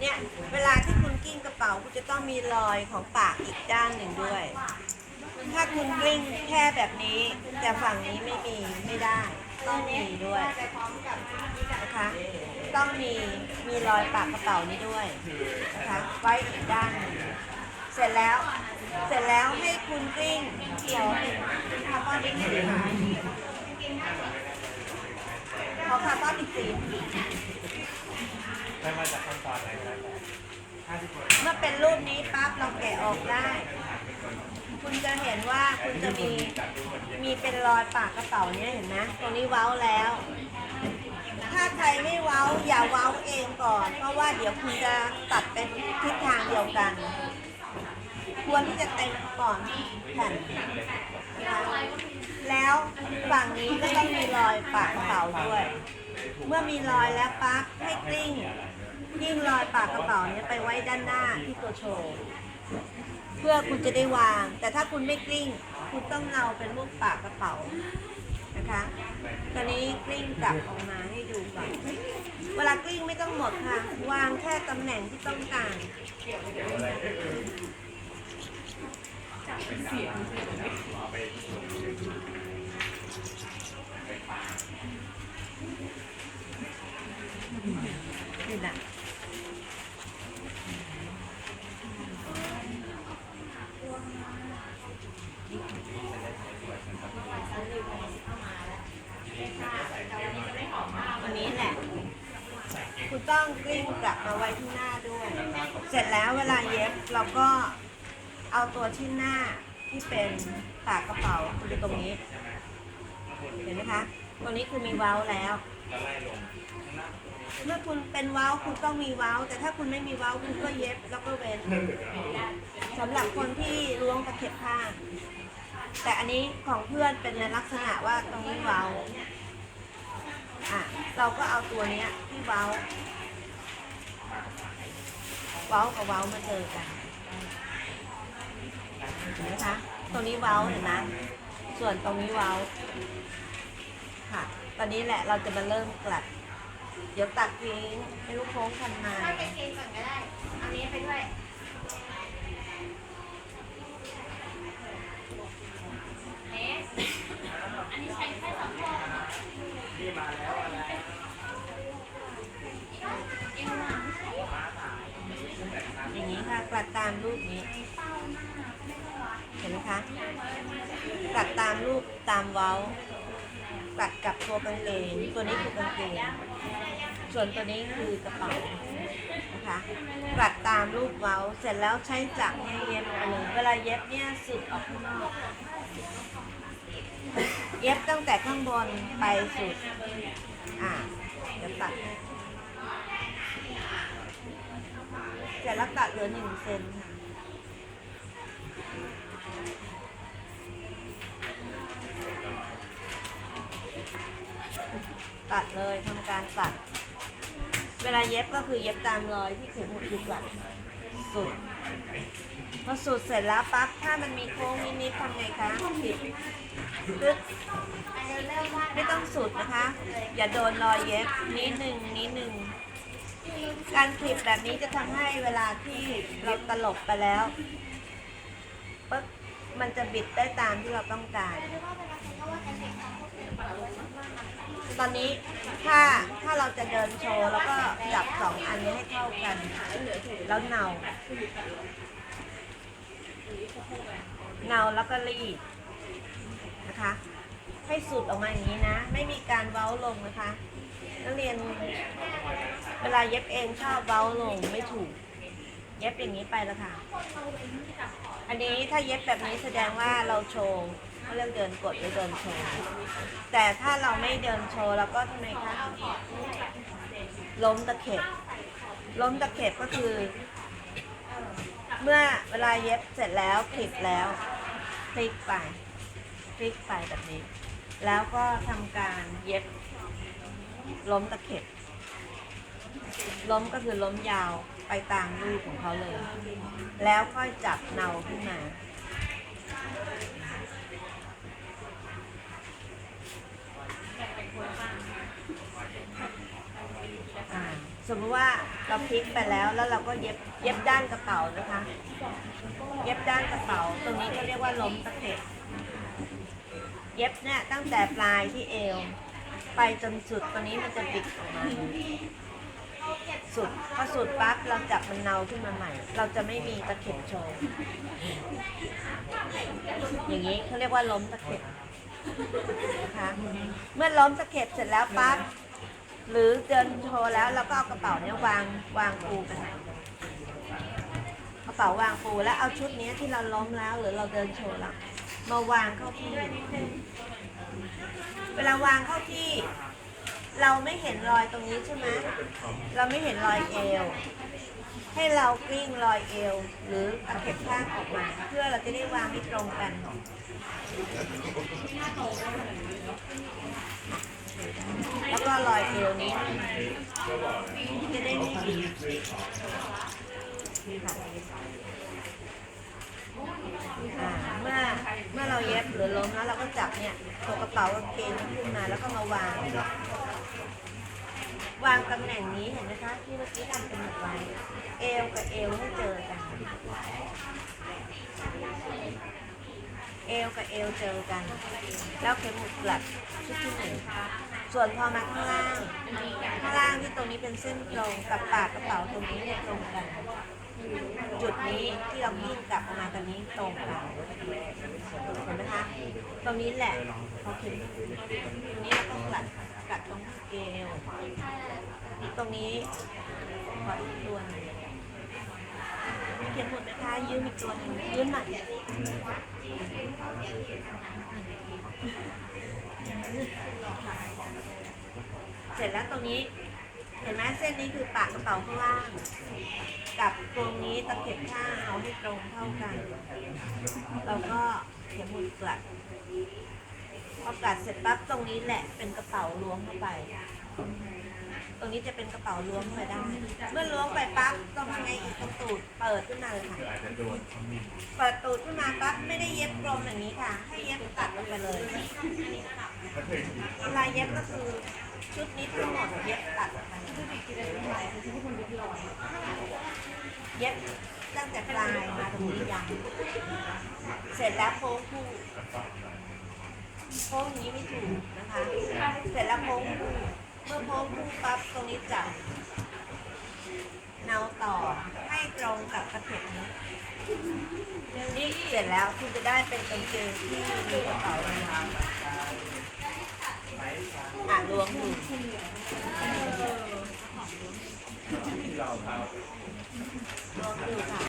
เนี่ยเวลาที่คุณกิ้งกระเป๋าคุณจะต้องมีรอยของปากอีกด้านหนึ่งด้วย ถ้าคุณกลิ้งแค่แบบนี้ แต่ฝั่งนี้ไม่มีไม่ได้ ต้องมีด้วยนะคะต้องมีมีรอยปากกระเป๋านี้ด้วยนะคะไว้อีกด้านหนึ่งเสร็จแล้วเสร็จแล้วให้คุณกลิ้งเขียวเป็นคาร์บอนอีกสีขอคาร์บอนอีกสีด มาจากขั้นตอนไหนก็ได้ห้าสิบคนเมื่อเป็นรูปนี้ปั๊บเราแกะออกได้ คุณจะเห็นว่าคุณจะมีมีเป็นรอยปากกระเป๋าเนี่ยเห็นไหมตรงนี้เว้าแล้ว ถ้าใครไม่เว้าอย่าเว้าเองก่อน เพราะว่าเดี๋ยวคุณจะตัดเป็นทิศทางเดียวกัน ควรที่จะเต็มก่อนแผ่นนะคะแล้วฝั่งนี้ก็ต้องมีรอยปากกระเป๋าด้วย เมื่อมีรอยแล้วปั๊บให้กลิ้ง กลิ้งรอยปากกระเป๋าเนี้ไปไว้ด้านหน้าที่ตัวโชว์เพื่อคุณจะได้วาง แต่ถ้าคุณไม่กลิ้ง คุณต้องเอาเป็นรูปปากกระเป๋านะคะ ตอนนี้กลิ้งกลับออกมาให้ดูก่อนเวลากลิ้งไม่ต้องหมดค่ะ วางแค่ตำแหน่งที่ต้องการนี่นะวันนี้แหละ คุณ ทิ้งกลับมาไว้ที่หน้าด้วย เสร็จแล้วเวลาเย็บเราก็เอาตัวที่หน้าที่เป็นปากกระเป๋าคือตรงนี้ เห็นไหมคะตรงนี้คือมีเว้าแล้ว เมื่อคุณเป็นเว้าคุณต้องมีเว้า แต่ถ้าคุณไม่มีเว้าคุณก็เย็บแล้วก็เว้นสำหรับคนที่ล้วงตะเข็บข้าแต่อันนี้ของเพื่อนเป็นในลักษณะว่าตรงนี้เว้าอะเราก็เอาตัวเนี้ยที่เว้า เว้ากับเว้ามาเจอกันเห็นไหมคะตรงนี้เว้าเห็นไหมส่วนตรงนี้เว้าค่ะ ตอนนี้แหละเราจะมาเริ่มกลัด เดี๋ยวตัดทิ้งให้ลูกโค้งคันมาถ้าเป็นเองก่อนก็ได้เอานี้ไปด้วยเอ๊ะอันนี้ใช้แค่สองคนนี่มาแล้ว อย่างนี้ค่ะกลัดตามรูปนี้ เห็นไหมคะกลัดตามรูปตามเว้ากลัดกับตัวกางเกงตัวนี้คือกางเกงส่วนตัวนี้คือกระเป๋านะคะกลัดตามรูปเว้าเสร็จแล้วใช้จักรเย็บอันหนึ่งเวลาเย็บเนี่ยสุดออกข้างนอกเย็บตั้งแต่ข้างบนไปสุด อ่าเดี๋ยวตัด ให้เสร็จแล้วตัดเหลือหนึ่งเซนค่ะตัดเลยทำการตัด เวลาเย็บก็คือเย็บตามรอยที่เข็มหมุดดีกว่าสุดพอสุดเสร็จแล้วปั๊บถ้ามันมีโค้งนิดๆทำไงคะผิดตึ๊ดไม่ต้องสุดนะคะ อย่าโดนรอยเย็บนิดหนึ่งนิดหนึ่ง การคลิปแบบนี้จะทำให้เวลาที่เราตลบไปแล้วปึ๊บมันจะบิดได้ตามที่เราต้องการตอนปล่อยลงมากๆตอนนี้ถ้าถ้าเราจะเดินโชว์แล้วก็จับสองอันนี้ให้เข้ากัน แล้วเนาเนาแล้วก็รีดนะคะ ให้สุดออกมาอย่างนี้นะ ไม่มีการเว้าลงนะคะ นักเรียน เวลาเย็บเองชอบเว้าลงไม่ถูก เย็บอย่างนี้ไปแล้วค่ะ อันนี้ถ้าเย็บแบบนี้แสดงว่าเราโชว์เขาเรียกเดินกดหรือเดินโชว์ แต่ถ้าเราไม่เดินโชว์เราก็ทำไมคะ ล้มตะเข็บ ล้มตะเข็บก็คือ เมื่อเวลาเย็บเสร็จแล้วคลิปแล้วพลิกไปพลิกไปแบบนี้ แล้วก็ทำการเย็บ ล้มตะเข็บ ล้มก็คือล้มยาวไปตามรูปของเขาเลย แล้วค่อยจับเนาขึ้นมา สมมติว่าเราพลิกไปแล้วแล้วเราก็เย็บเย็บด้านกระเป๋านะคะ เย็บด้านกระเป๋า ตรงนี้เขาเรียกว่าล้มตะเข็บ เย็บเนี่ยตั้งแต่ปลายที่เอว ไปจนสุดตรงนี้มันจะบิดออกมาสุดพอสุดปั๊บเราจับมันเนาขึ้นมาใหม่ เราจะไม่มีตะเข็บโชว์อย่างนี้เขาเรียกว่าล้มตะเข็บนะคะเมื่อล้มตะเข็บเสร็จแล้วปั๊บหรือเดินโชว์แล้วเราก็เอากระเป๋าเนี้ยวางวางปูกันกระเป๋าวางปูแล้วเอาชุดนี้ที่เราล้มแล้ว หรือเราเดินโชว์แล้วมาวางเข้าที่ เวลาวางเข้าที่ เราไม่เห็นรอยตรงนี้ใช่ไหมเราไม่เห็นรอยเอว ให้เรากลิ้งรอยเอว หรือตะเข็บข้างออกมา เพื่อเราจะได้วางให้ตรงกันแล้วก็รอยเอวนี้จะได้ไม่บีบนี่ค่ะ อ่าเมื่อเมื่อเราเย็บหรือล้มแล้วเราก็จับเนี่ยตัวกระเป๋ากางเกงขึ้นมาแล้วก็มาวาง วางตำแหน่งนี้เห็นไหมคะที่เมื่อกี้ทำเป็นหมดไว้เอวกับเอวให้เจอกัน เอวกับเอวเจอกัน แล้วเข็มหมุดกลัดชุดที่หนึ่งส่วนพอมาข้างล่างข้างล่างที่ตรงนี้เป็นเส้นตรงกับปากกระเป๋าตรงนี้เนี่ยตรงกัน จุดนี้ที่เรายิ่งกลับออกมาตรงนี้ตรงกันเห็นไหมคะตรงนี้แหละพอเข็มตรงนี้เราต้องกลัดกลัดตรงเอวตรงนี้ขออีกตัวหนึงเขียนหมดนะคะยืมอีกตัวหนึงยืมหน่อยเสร็จแล้วตรงนี้ เห็นไหมเส้นนี้คือปากกระเป๋าข้างล่าง ตรงนี้ตะเข็บข้างเอาให้ตรงเท่ากันเราก็เขียนหมุดกลัดพอกลัดเสร็จปั๊บตรงนี้แหละเป็นกระเป๋าล้วงเข้าไป ตรงนี้จะเป็นกระเป๋าล้วงเข้าไปได้ เมื่อล้วงไปปั๊บต้องทำไงอีกตรงตูดเปิดขึ้นมาเลยค่ะเปิดตูดขึ้นมาปั๊บไม่ได้เย็บกลมอย่างนี้ค่ะ ให้เย็บตัดลงไปเลยเวลาเย็บก็คือชุดนี้ทั้งหมดเย็บตัดออกไป เย็บตั้งแต่ปลายมาตรงนี้ยังเสร็จแล้วโค้งคู่โค้งอย่างนี้ไม่ถูกนะคะ เสร็จแล้วโค้งคู่เมื่อโค้งคู่ปั๊บตรงนี้จับเนาต่อให้ตรงกับกระเข็บนี้นี่เสร็จแล้วคุณจะได้เป็นกางเกงที่มีกระเป๋านะคะอะล้วงดูที่เราครับล้วง Mobil.